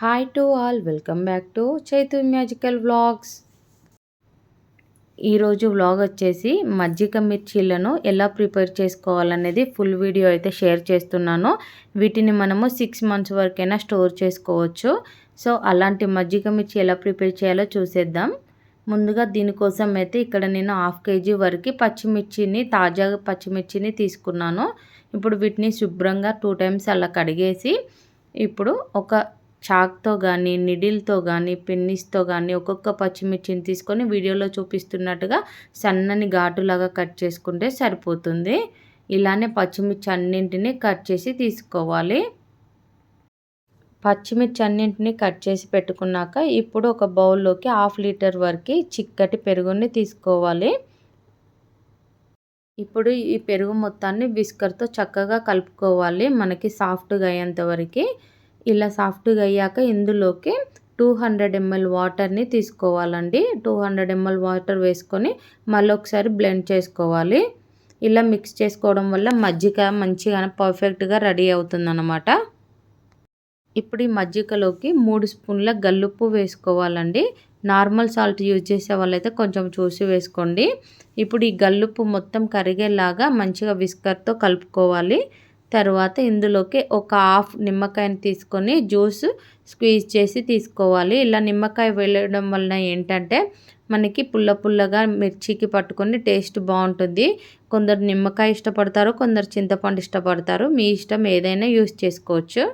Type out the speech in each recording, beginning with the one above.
Hi to all welcome back to Chaitu magical vlogs ఈరోజు vlog వచ్చేసి మజ్జిగ మిర్చీలను ఎలా ప్రిపేర్ చేసుకోవాలనేది ఫుల్ వీడియో అయితే షేర్ చేస్తున్నాను. వీటిని మనము సిక్స్ మంత్స్ వరకైనా స్టోర్ చేసుకోవచ్చు. సో అలాంటి మజ్జిగ మిర్చి ఎలా ప్రిపేర్ చేయాలో చూసేద్దాం. ముందుగా దీనికోసం అయితే ఇక్కడ నేను హాఫ్ కేజీ వరకు పచ్చిమిర్చిని తాజా పచ్చిమిర్చిని తీసుకున్నాను. ఇప్పుడు వీటిని శుభ్రంగా టూ టైమ్స్ అలా కడిగేసి ఇప్పుడు ఒక చాక్తో కానీ నిడిల్తో కానీ పిన్నిస్తో కానీ ఒక్కొక్క పచ్చిమిర్చిని తీసుకొని వీడియోలో చూపిస్తున్నట్టుగా సన్నని ఘాటులాగా కట్ చేసుకుంటే సరిపోతుంది. ఇలానే పచ్చిమిర్చి అన్నింటినీ కట్ చేసి తీసుకోవాలి. పచ్చిమిర్చి అన్నింటినీ కట్ చేసి పెట్టుకున్నాక ఇప్పుడు ఒక బౌల్లోకి హాఫ్ లీటర్ వరకు చిక్కటి పెరుగుని తీసుకోవాలి. ఇప్పుడు ఈ పెరుగు మొత్తాన్ని బిస్కర్తో చక్కగా కలుపుకోవాలి మనకి సాఫ్ట్గా అయ్యేంత వరకు. ఇలా సాఫ్ట్గా అయ్యాక ఇందులోకి టూ హండ్రెడ్ ఎంఎల్ వాటర్ని తీసుకోవాలండి. టూ హండ్రెడ్ ఎంఎల్ వాటర్ వేసుకొని మళ్ళీ ఒకసారి బ్లెండ్ చేసుకోవాలి. ఇలా మిక్స్ చేసుకోవడం వల్ల మజ్జిగ మంచిగా పర్ఫెక్ట్గా రెడీ అవుతుందన్నమాట. ఇప్పుడు ఈ మజ్జిగలోకి మూడు స్పూన్ల గల్లుప్పు వేసుకోవాలండి. నార్మల్ సాల్ట్ యూజ్ చేసే వాళ్ళైతే కొంచెం చూసి వేసుకోండి. ఇప్పుడు ఈ గల్లుప్పు మొత్తం కరిగేలాగా మంచిగా విస్కర్తో కలుపుకోవాలి. తర్వాత ఇందులోకి ఒక హాఫ్ నిమ్మకాయని తీసుకొని జ్యూస్ స్క్వీజ్ చేసి తీసుకోవాలి. ఇలా నిమ్మకాయ వెళ్ళడం వలన ఏంటంటే మనకి పుల్ల పుల్లగా మిర్చికి పట్టుకొని టేస్ట్ బాగుంటుంది. కొందరు నిమ్మకాయ ఇష్టపడతారు కొందరు చింతపండు ఇష్టపడతారు. మీ ఇష్టం ఏదైనా యూస్ చేసుకోవచ్చు.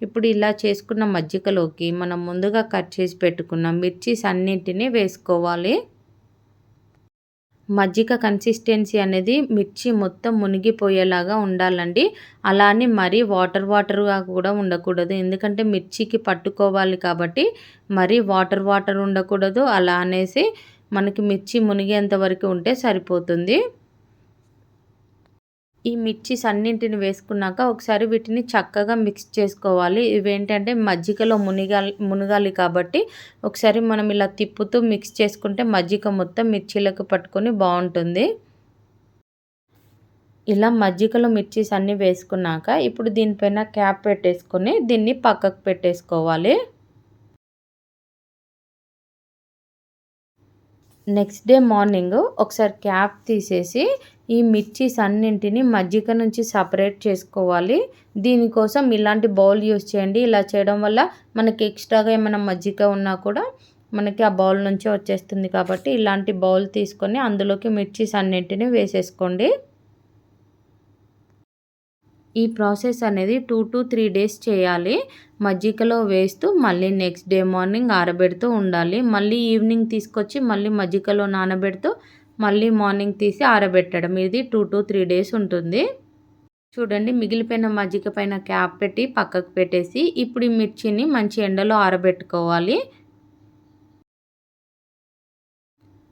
ఇప్పుడు ఇలా చేసుకున్న మజ్జిగలోకి మనం ముందుగా కట్ చేసి పెట్టుకున్న మిర్చీస్ అన్నింటినీ వేసుకోవాలి. మజ్జిగ కన్సిస్టెన్సీ అనేది మిర్చి మొత్తం మునిగిపోయేలాగా ఉండాలండి. అలానే మరీ వాటర్ వాటర్గా కూడా ఉండకూడదు. ఎందుకంటే మిర్చికి పట్టుకోవాలి కాబట్టి మరీ వాటర్ వాటర్ ఉండకూడదు. అలా అనేసి మనకి మిర్చి మునిగేంత వరకు ఉంటే సరిపోతుంది. ఈ మిర్చీస్ అన్నింటిని వేసుకున్నాక ఒకసారి వీటిని చక్కగా మిక్స్ చేసుకోవాలి. ఇవేంటంటే మజ్జిగలో మునిగాలి మునగాలి కాబట్టి ఒకసారి మనం ఇలా తిప్పుతూ మిక్స్ చేసుకుంటే మజ్జిగ మొత్తం మిర్చీలకు పట్టుకొని బాగుంటుంది. ఇలా మజ్జిగలో మిర్చీస్ అన్నీ వేసుకున్నాక ఇప్పుడు దీనిపైన క్యాప్ పెట్టేసుకొని దీన్ని పక్కకు పెట్టేసుకోవాలి. నెక్స్ట్ డే మార్నింగ్ ఒకసారి క్యాప్ తీసేసి ఈ మిర్చీస్ అన్నింటినీ మజ్జిగ నుంచి సపరేట్ చేసుకోవాలి. దీనికోసం ఇలాంటి బౌల్ యూస్ చేయండి. ఇలా చేయడం వల్ల మనకి ఎక్స్ట్రాగా ఏమైనా మజ్జిగ ఉన్నా కూడా మనకి ఆ బౌల్ నుంచి వచ్చేస్తుంది కాబట్టి ఇలాంటి బౌల్ తీసుకొని అందులోకి మిర్చీస్ అన్నింటినీ వేసేసుకోండి. ఈ ప్రాసెస్ అనేది టూ టు త్రీ డేస్ చేయాలి. మజ్జిగలో వేస్తూ మళ్ళీ నెక్స్ట్ డే మార్నింగ్ ఆరబెడుతూ ఉండాలి. మళ్ళీ ఈవినింగ్ తీసుకొచ్చి మళ్ళీ మజ్జిగలో నానబెడుతూ మళ్ళీ మార్నింగ్ తీసి ఆరబెట్టడం. ఇది టూ టు త్రీ డేస్ ఉంటుంది. చూడండి మిగిలిపోయిన మజ్జిగ పైన క్యాప్ పెట్టి పక్కకు పెట్టేసి ఇప్పుడు ఈ మిర్చిని మంచి ఎండలో ఆరబెట్టుకోవాలి.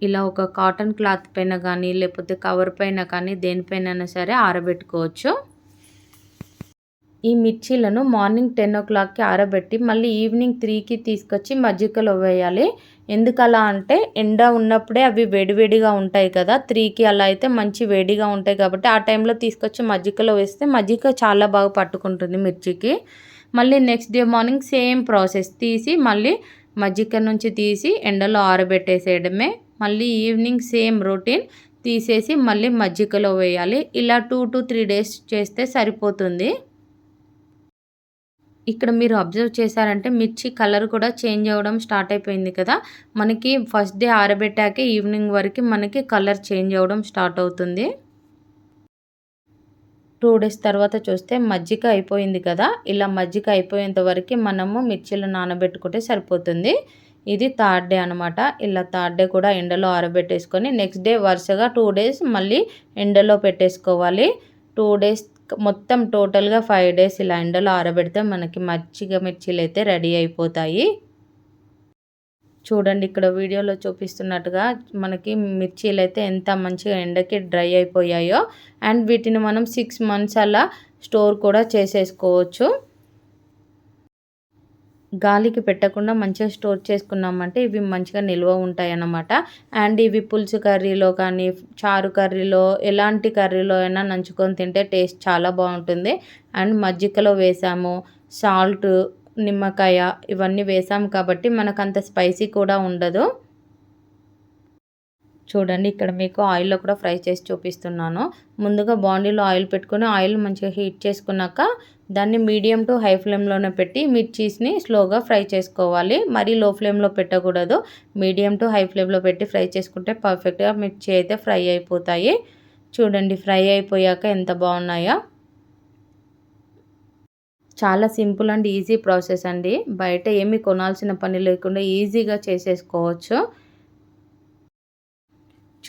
ఇలా ఒక కాటన్ క్లాత్ పైన కానీ లేకపోతే కవర్ పైన కానీ దేనిపైన సరే ఆరబెట్టుకోవచ్చు. ఈ మిర్చీలను మార్నింగ్ టెన్ ఓ క్లాక్కి ఆరబెట్టి మళ్ళీ ఈవినింగ్ త్రీకి తీసుకొచ్చి మజ్జిగలో వేయాలి. ఎందుకలా అంటే ఎండ ఉన్నప్పుడే అవి వేడివేడిగా ఉంటాయి కదా త్రీకి అలా అయితే మంచి వేడిగా ఉంటాయి కాబట్టి ఆ టైంలో తీసుకొచ్చి మజ్జిగలో వేస్తే మజ్జిగ చాలా బాగా పట్టుకుంటుంది మిర్చికి. మళ్ళీ next day morning same process తీసి మళ్ళీ మజ్జిగ నుంచి తీసి ఎండలో ఆరబెట్టేసేయడమే. మళ్ళీ ఈవినింగ్ సేమ్ రొటీన్ తీసేసి మళ్ళీ మజ్జిగలో వేయాలి. ఇలా టూ టు త్రీ డేస్ చేస్తే సరిపోతుంది. ఇక్కడ మీరు అబ్జర్వ్ చేశారంటే మిర్చి కలర్ కూడా చేంజ్ అవ్వడం స్టార్ట్ అయిపోయింది కదా. మనకి ఫస్ట్ డే ఆరబెట్టాకే ఈవినింగ్ వరకు మనకి కలర్ చేంజ్ అవ్వడం స్టార్ట్ అవుతుంది. టూ డేస్ తర్వాత చూస్తే మజ్జిగ అయిపోయింది కదా. ఇలా మజ్జిగ అయిపోయేంత వరకు మనము మిర్చిలు నానబెట్టుకుంటే సరిపోతుంది. ఇది థర్డ్ డే అనమాట ఇలా థర్డ్ డే కూడా ఎండలో ఆరబెట్టేసుకొని నెక్స్ట్ డే వరుసగా టూ డేస్ మళ్ళీ ఎండలో పెట్టేసుకోవాలి. టూ డేస్ మొత్తం టోటల్గా ఫైవ్ డేస్ ఇలా ఎండలో ఆరబెడితే మనకి మచ్చిగ మిర్చీలు అయితే రెడీ అయిపోతాయి. చూడండి ఇక్కడ వీడియోలో చూపిస్తున్నట్టుగా మనకి మిర్చీలు అయితే ఎంత మంచిగా ఎండకి డ్రై అయిపోయాయో. అండ్ వీటిని మనం సిక్స్ మంత్స్ అలా స్టోర్ కూడా చేసేసుకోవచ్చు. గాలికి పెట్టకుండా మంచిగా స్టోర్ చేసుకున్నామంటే ఇవి మంచిగా నిల్వ ఉంటాయి అన్నమాట అండ్ ఇవి పులుసు కర్రీలో కానీ చారు కర్రీలో ఎలాంటి కర్రీలో అయినా నంచుకొని తింటే టేస్ట్ చాలా బాగుంటుంది. అండ్ మజ్జిగలో వేసాము సాల్ట్ నిమ్మకాయ ఇవన్నీ వేసాము కాబట్టి మనకు అంత స్పైసీ కూడా ఉండదు. చూడండి ఇక్కడ మీకు ఆయిల్లో కూడా ఫ్రై చేసి చూపిస్తున్నాను. ముందుగా బాండీలో ఆయిల్ పెట్టుకొని ఆయిల్ మంచిగా హీట్ చేసుకున్నాక దాన్ని మీడియం టు హై ఫ్లేమ్లోనే పెట్టి మిర్చీస్ని స్లోగా ఫ్రై చేసుకోవాలి. మరీ లో ఫ్లేమ్లో పెట్టకూడదు. మీడియం టు హై ఫ్లేమ్లో పెట్టి ఫ్రై చేసుకుంటే పర్ఫెక్ట్గా మిర్చి అయితే ఫ్రై అయిపోతాయి. చూడండి ఫ్రై అయిపోయాక ఎంత బాగున్నాయో. చాలా సింపుల్ అండ్ ఈజీ ప్రాసెస్ అండి. బయట ఏమి కొనాల్సిన పని లేకుండా ఈజీగా చేసేసుకోవచ్చు.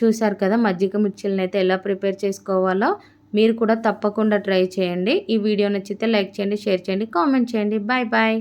చూశారు కదా మజ్జిగ మిర్చిలను అయితే ఎలా ప్రిపేర్ చేసుకోవాలో మీరు కూడా తప్పకుండా ట్రై చేయండి. ఈ వీడియో నచ్చితే లైక్ చేయండి షేర్ చేయండి కామెంట్ చేయండి. Bye bye.